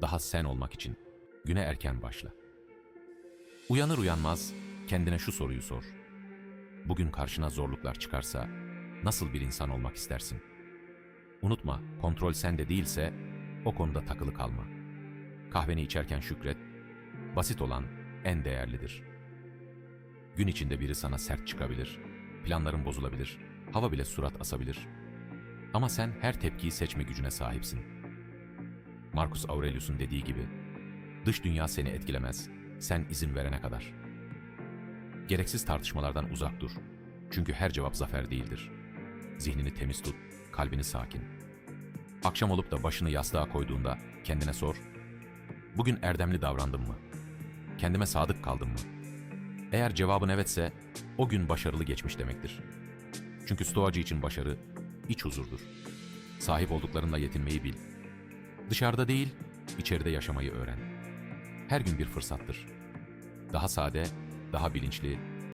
daha sen olmak için güne erken başla. Uyanır uyanmaz kendine şu soruyu sor. Bugün karşına zorluklar çıkarsa nasıl bir insan olmak istersin? Unutma, kontrol sende değilse o konuda takılı kalma. Kahveni içerken şükret, basit olan en değerlidir. Gün içinde biri sana sert çıkabilir, planların bozulabilir, hava bile surat asabilir. Ama sen her tepkiyi seçme gücüne sahipsin. Marcus Aurelius'un dediği gibi, dış dünya seni etkilemez, sen izin verene kadar. Gereksiz tartışmalardan uzak dur. Çünkü her cevap zafer değildir. Zihnini temiz tut, kalbini sakin. Akşam olup da başını yastığa koyduğunda kendine sor. Bugün erdemli davrandım mı? Kendime sadık kaldım mı? Eğer cevabın evetse, o gün başarılı geçmiş demektir. Çünkü stoacı için başarı, iç huzurdur. Sahip olduklarınla yetinmeyi bil. Dışarıda değil, içeride yaşamayı öğren. Her gün bir fırsattır. Daha sade, daha bilinçli,